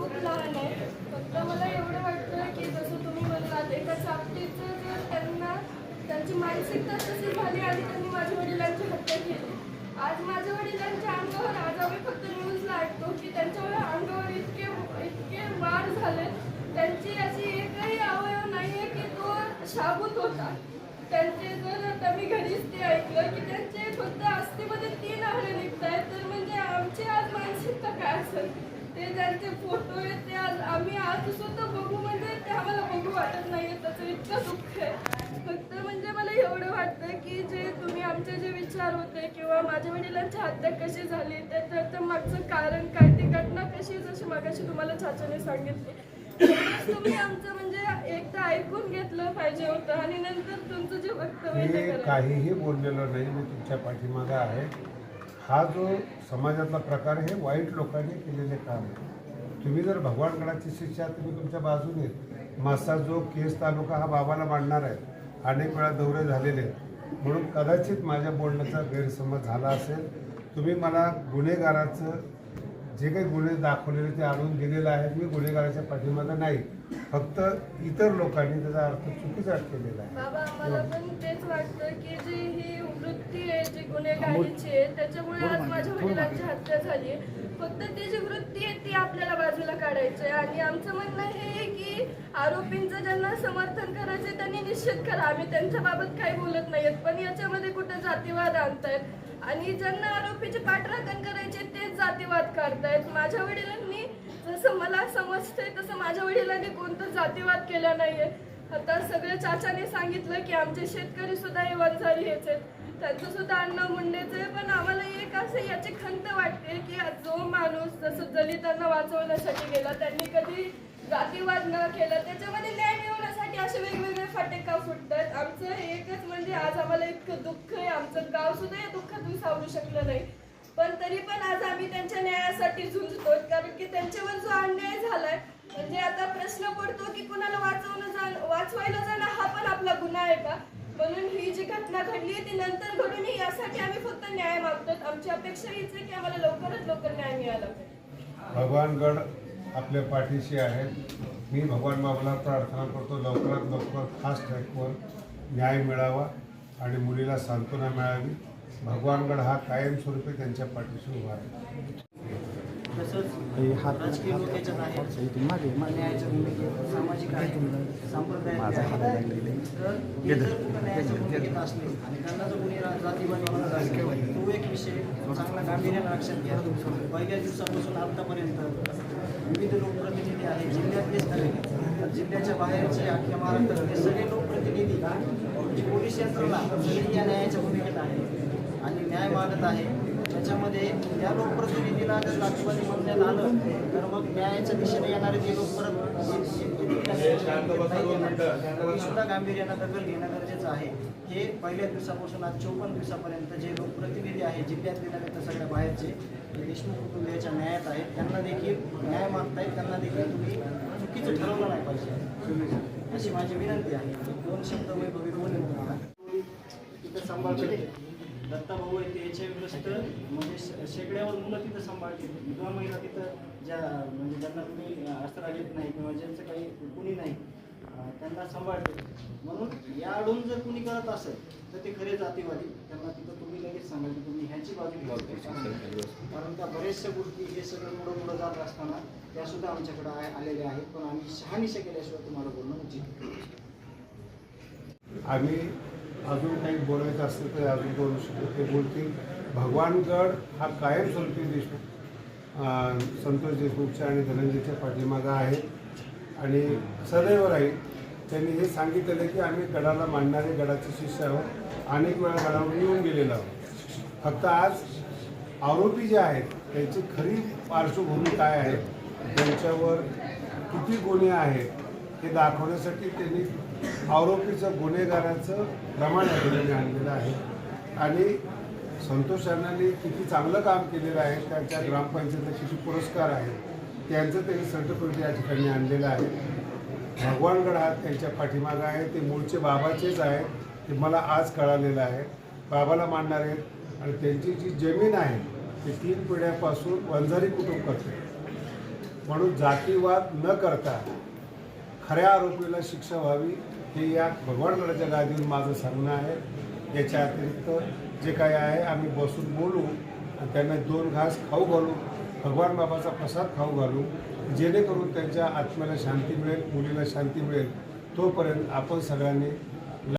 खूप लहान आहे फक्त मला एवढं वाटतं की जसं तुम्ही म्हणलात एका चापटीचं जर त्यांना त्यांची मानसिकता तशी झाली आणि त्यांनी माझ्या वडिलांची हत्या केली. आज माझ्या वडिलांच्या अंगावर आज आम्ही फक्त न्यूजला ऐकतो की त्यांच्यावर अंगावर इतके इतके वार झाले. त्यांची अशी एकही अवयव आहे की तो शाबूत होता. त्यांचे जर आता मी घरीच ते ऐकलं की त्यांचे फक्त अस्थिमध्ये तीन आकडे निघत आहेत तर म्हणजे आमची आज मानसिकता काय असेल? ते ज्यांचे फोटो आहेत ते आज आम्ही आज स्वतः बघू म्हणजे ते आम्हाला बघू वाटत नाहीये त्याचं इतकं दुःख आहे. फक्त म्हणजे मला एवढं वाटतं की जे तुम्ही आमचे जे विचार होते किंवा माझ्या वडिलांची हत्या कशी झाली ते त्याचं मागचं कारण काय ती घटना कशी जशी मागाशी तुम्हाला चाचाने सांगितली. तुम्ही आमचं म्हणजे एकदा ऐकून घेतलं पाहिजे होतं आणि नंतर तुमचं जे वक्तव्य काहीही बोललेलो नाही मी तुमच्या पाठीमागं आहे. हा जो समाजातला प्रकार हे वाईट लोकांनी केलेले काम आहे. तुम्ही जर भगवानगडाची शिक्षा तुम्ही तुमच्या बाजूने मासा जो केस तालुका हा बाबाला मांडणार आहे अनेक वेळा दौरे झालेले आहेत. म्हणून कदाचित माझ्या बोलण्याचा गैरसमज झाला असेल. तुम्ही मला गुन्हेगाराचं जे काही गुन्हे दाखवलेले ते आणून दिलेलं आहे मी गुन्हेगाराच्या पाठीमागं नाही. फक्त इतर लोकांनी त्याचा अर्थ चुकीचा केलेला आहे. बाबा मला पण तेच वाटतं की जी ही वृत्ती आहे जी गुन्हेगारीची आहे त्याच्यामुळे आज माझ्या वडिलांची हत्या झाली. फक्त ती जी वृत्ती आहे ती आपल्याला बाजूला काढायची आहे. आणि आमचं म्हणणं हे आहे की आरोपींचं ज्यांना समर्थन करायचं त्यांनी निश्चित करा. आम्ही त्यांच्या बाबत काही बोलत नाहीत पण याच्यामध्ये कुठं जातीवाद आणतायत? आणि ज्यांना आरोपीचे पाठराखण करायचे तेच जातीवाद काढतायत माझ्या वडिलांनी जसं मला समजतंय तसं माझ्या वडिलांनी कोणतं जातीवाद केला नाहीये. आता सगळे चाचाने सांगितलं की आमचे शेतकरी सुद्धा हे वंजारी हेच आहेत. त्यांचं सुद्धा अण्णा मुंडेच आहे पण आम्हाला एक असं याची खंत वाटते की जो माणूस जसं दलितांना वाचवण्यासाठी गेला त्यांनी कधी जातीवाद न केला त्याच्यामध्ये फाटे का फुटतात आमचं एकच म्हणजे आज आम्हाला इतकं दुःख आहे. आमचं गाव सुद्धा या दुःखात सावरू शकलं नाही. पण तरी पण आज आम्ही त्यांच्या न्यायासाठी झुंजतो कारण की त्यांच्यावर जो अन्याय झालाय म्हणजे आता प्रश्न पडतो की कुणाला वाचवणं जा वाचवायला जाणं हा पण आपला गुन्हा आहे का? म्हणून ही जी घटना घडली ती नंतर घडून यासाठी आम्ही फक्त न्याय मागतो आमची अपेक्षा हीच आहे की आम्हाला लवकरात लवकर न्याय मिळाला पाहिजे. भगवानगड आपल्या पाठीशी आहेत मी भगवान बाबाला प्रार्थना करतो. लवकरात लवकर फास्ट ट्रॅकवर न्याय मिळावा आणि मुलीला सांत्वना मिळावी. भगवानगड हा कायमस्वरूपी त्यांच्या पाठीशी उभा आहे आहेत न्यायाच्या भूमिकेत सामाजिक आहेत तर ते एक विषय चांगला गांभीर्यानं लक्षात घ्या. पहिल्या दिवसापासून आतापर्यंत विविध लोकप्रतिनिधी आहेत. जिल्ह्यातलेच नव्हे. जिल्ह्याच्या बाहेरचे अख्ख्या महाराष्ट्रातले सगळे लोकप्रतिनिधी म्हणजे पोलीस यंत्रणा सगळी या न्यायाच्या भूमिकेत आहे आणि न्याय मागत आहे त्याच्यामध्ये या लोकप्रतिनिधीला जर जातीवादी म्हणण्यात आलं तर मग न्यायाच्या दिशेने येणारे जे लोक परत सुद्धा गांभीर्यानं दखल घेणं गरजेचं आहे. हे पहिल्या दिवसापासून आज चौपन्न दिवसापर्यंत जे लोकप्रतिनिधी आहेत जिल्ह्यातले नव्हे तर सगळ्या बाहेरचे देशमुख कुटुंबियाच्या न्यायात आहेत त्यांना देखील न्याय मागतायत त्यांना देखील तुम्ही चुकीचं ठरवलं नाही पाहिजे. अशी माझी विनंती आहे. दोन शब्द वैभवी बघितलं तुम्हाला. तिथं सांभाळते दत्ता भाऊ आहे ते एच ग्रस्त म्हणजे शेकड्यावर मुलं तिथं सांभाळते विधवा महिला तिथं ज्या म्हणजे ज्यांना तुम्ही आसरा घेत नाही किंवा ज्यांचं काही कुणी नाही त्यांना सांभाळते म्हणून या अडून जर कुणी करत असेल तर ते खरे जातीवादी. त्यांना तिथं तुम्ही लगेच सांगाल की तुम्ही ह्याची बाजू घ्या कारण त्या बऱ्याचशा गोष्टी हे सगळं पुढं पुढं जात असताना त्या सुद्धा आमच्याकडे आलेल्या आहेत. पण आम्ही शहानिशा केल्याशिवाय तुम्हाला बोलणं उचित आम्ही अजून काही बोलायचं असेल तर अजून बोलू शकतो ते बोलतील. भगवानगड हा कायमस्वरूपी देशमुख संतोष देशमुखच्या आणि धनंजयच्या पाठीमागा आहे. आणि सदैव राहील. त्यांनी हे सांगितलेलं की आम्ही गडाला मांडणारे गडाचे शिष्य आहोत. अनेक वेळा गडावर येऊन गेलेलो आहोत. फक्त आज आरोपी जे आहेत त्यांची खरी पार्श्वभूमी काय आहे? त्यांच्यावर किती गुन्हे आहेत हे दाखवण्यासाठी त्यांनी आरोपीचं गुन्हेगाराचं प्रमाण या आणलेलं आहे. आणि संतोष अण्णांनी किती चांगलं काम केलेलं आहे त्यांच्या ग्रामपंचायतीचे किती पुरस्कार आहेत त्यांचं त्यांनी सर्टिफिकेट या ठिकाणी आणलेलं आहे. भगवानगड हा त्यांच्या पाठीमागं आहे ते मूळचे बाबाचेच आहे ते मला आज कळालेलं आहे. बाबाला मानणार आहेत आणि त्यांची जी जमीन आहे ती तीन पिढ्यापासून वंजारी कुटुंब करते. म्हणून जातीवाद न करता खऱ्या आरोपीला शिक्षा व्हावी हे या भगवानगडाच्या गादीवर माझं सांगणं आहे. याच्या अतिरिक्त जे काही आहे आम्ही बसून बोलू आणि त्यांना दोन घास खाऊ घालू भगवान बाबाचा प्रसाद खाऊ घालू जेणेकरून त्यांच्या आत्म्याला शांती मिळेल मुलीला शांती मिळेल. तोपर्यंत आपण सगळ्यांनी